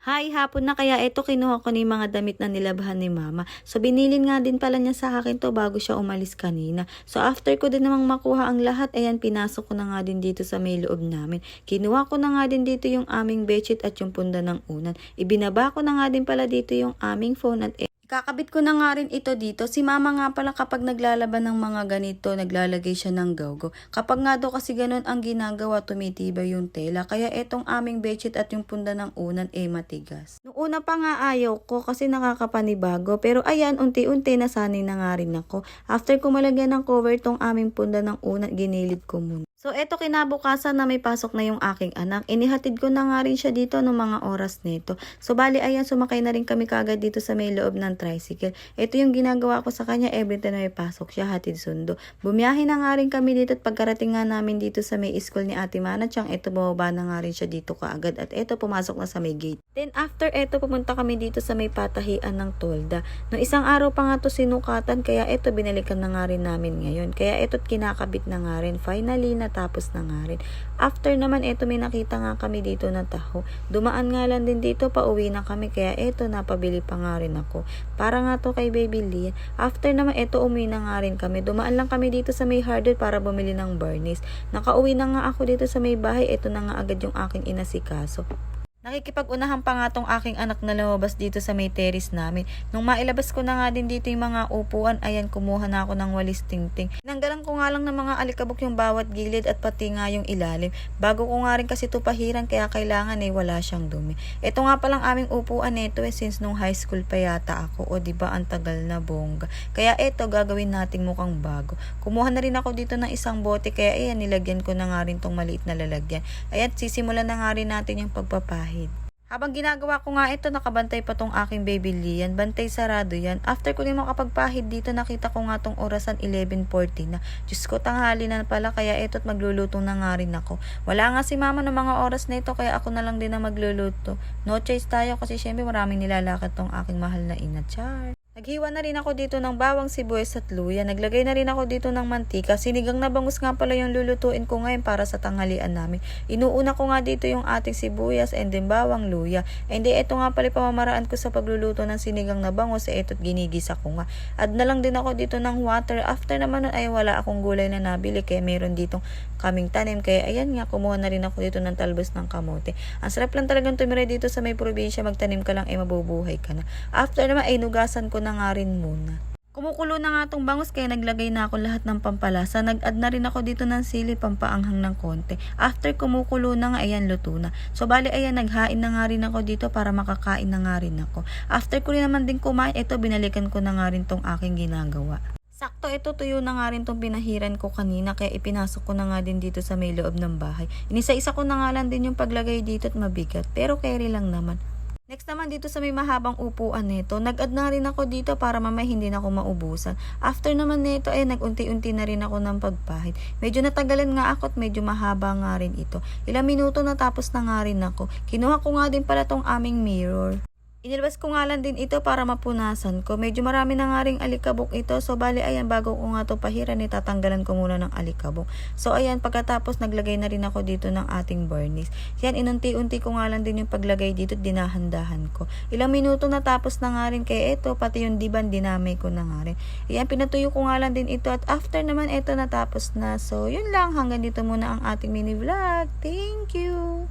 Hi, hapon na kaya eto kinuha ko na yung mga damit na nilabahan ni mama. So binilin nga din pala niya sa akin to bago siya umalis kanina. So after ko din namang makuha ang lahat, ayan pinasok ko na nga din dito sa may loob namin. Kinuha ko na nga din dito yung aming bedsheet at yung punda ng unan. Ibinaba ko na nga din pala dito yung aming phone at Kakabit ko na nga rin ito dito. Si mama nga pala kapag naglalaban ng mga ganito, naglalagay siya ng gawgo. Kapag nga daw kasi ganun ang ginagawa, tumitibay yung tela. Kaya etong aming bedsheet at yung punda ng unan eh matigas. Noong una pa nga ayaw ko kasi nakakapanibago. Pero ayan, unti-unti nasanay na nga rin ako. After ko malagyan ng cover tong aming punda ng unan, ginilid ko muna. So, eto kinabukasan na may pasok na yung aking anak. Inihatid ko na nga rin siya dito ng mga oras nito. So, bali, ayan, sumakay na rin kami kagad dito sa may loob ng tricycle. Ito yung ginagawa ko sa kanya every time na may pasok siya, hatid sundo. Bumiyahe na nga rin kami dito at pagkarating nga namin dito sa may school ni Ate Mana, tiyang eto bumaba na nga rin siya dito kaagad at eto pumasok na sa may gate. Then, after eto, pumunta kami dito sa may patahian ng tolda. No isang araw pa nga to sinukatan, kaya eto binalikan na nga rin namin ngayon. Kaya eto't kinakabit na nga rin. Finally, natapos na nga rin. After naman, eto may nakita nga kami dito na taho. Dumaan nga lang din dito, pauwi na kami. Kaya eto, napabili pa nga rin ako. Para nga to kay Baby Lee. After naman, eto umuwi na nga rin kami. Dumaan lang kami dito sa may hardware para bumili ng Barnes. Nakauwi na nga ako dito sa may bahay. Eto na nga agad yung aking inasikaso. Nakikipag-unahan pa nga tong aking anak na lumabas dito sa may terrace namin. Nung mailabas ko na nga din dito yung mga upuan, ayan, kumuha na ako ng walis tingting. Nanggalan ko nga lang ng mga alikabok yung bawat gilid at pati nga yung ilalim. Bago ko nga rin kasi ito pahiran, kaya kailangan eh wala siyang dumi. Ito nga palang aming upuan nito eh, since nung high school pa yata ako. O ba ang tagal na bongga. Kaya ito, gagawin nating mukhang bago. Kumuha na rin ako dito ng isang bote, kaya ayan, nilagyan ko na nga rin tong maliit na lalagyan. Ayan, sisimulan na nga rin natin yung pagpapahid. Habang ginagawa ko nga ito, nakabantay pa tong aking baby Lian. Bantay sarado yan. After ko din makapagpahid dito, nakita ko nga tong orasan 11.40 na. Diyos ko, tanghali na pala, kaya ito't magluluto na nga rin ako. Wala nga si mama ng mga oras na ito, kaya ako na lang din na magluluto. No choice tayo kasi syempre maraming nilalakad tong aking mahal na ina. Char. Naghiwa na rin ako dito ng bawang sibuyas at luya. Naglagay na rin ako dito ng mantika. Sinigang na bangus nga pala yung lulutuin ko ngayon para sa tanghalian namin. Inuuna ko nga dito yung ating sibuyas and then bawang luya. And then ito nga pala pamamaraan ko sa pagluluto ng sinigang na bangus. Eh, ito't ginigisa ko nga. Add na lang din ako dito ng water. After naman ay wala akong gulay na nabili kaya meron ditong kaming tanim. Kaya ayan nga, kumuha na rin ako dito ng talbos ng kamote. Ang sarap lang talagang tumira dito sa may probinsya. Magtanim ka lang ay mabubuhay ka na. After naman ay nugasan ko na nga rin muna. Kumukulo na nga tong bangus kaya naglagay na ako lahat ng pampalasa. Nag-add na rin ako dito ng sili pampaanghang ng konti. After kumukulo na nga, ayan luto na. So bali ayan, naghain na nga rin ako dito para makakain na nga rin ako. After ko rin naman din kumain, ito binalikan ko na nga rin tong aking ginagawa. Sakto ito tuyo na nga rin tong pinahiran ko kanina kaya ipinasok ko na nga din dito sa may loob ng bahay. Inisa-isa ko na nga lang din yung paglagay dito at mabigat pero carry lang naman. Next naman dito sa may mahabang upuan nito, nag-add na rin ako dito para mamaya hindi na ako maubusan. After naman nito ay nag-unti-unti na rin ako ng pagpahid. Medyo natagalan nga ako at medyo mahaba nga rin ito. Ilang minuto na tapos na nga rin ako. Kinuha ko nga din pala tong aming mirror. Inilabas ko nga lang din ito para mapunasan ko. Medyo marami na nga ring alikabok ito. So, bali, ayan, bago ko nga to pahiran, itatanggalan ko muna ng alikabok. So, ayan, pagkatapos, naglagay na rin ako dito ng ating varnish. Yan, inunti-unti ko nga lang din yung paglagay dito, dinahandahan ko. Ilang minuto na tapos na nga rin. Kaya ito, pati yung diban, dinamay ko na nga rin. Ayan, pinatuyo ko nga lang din ito. At after naman, ito natapos na. So, yun lang. Hanggang dito muna ang ating mini vlog. Thank you!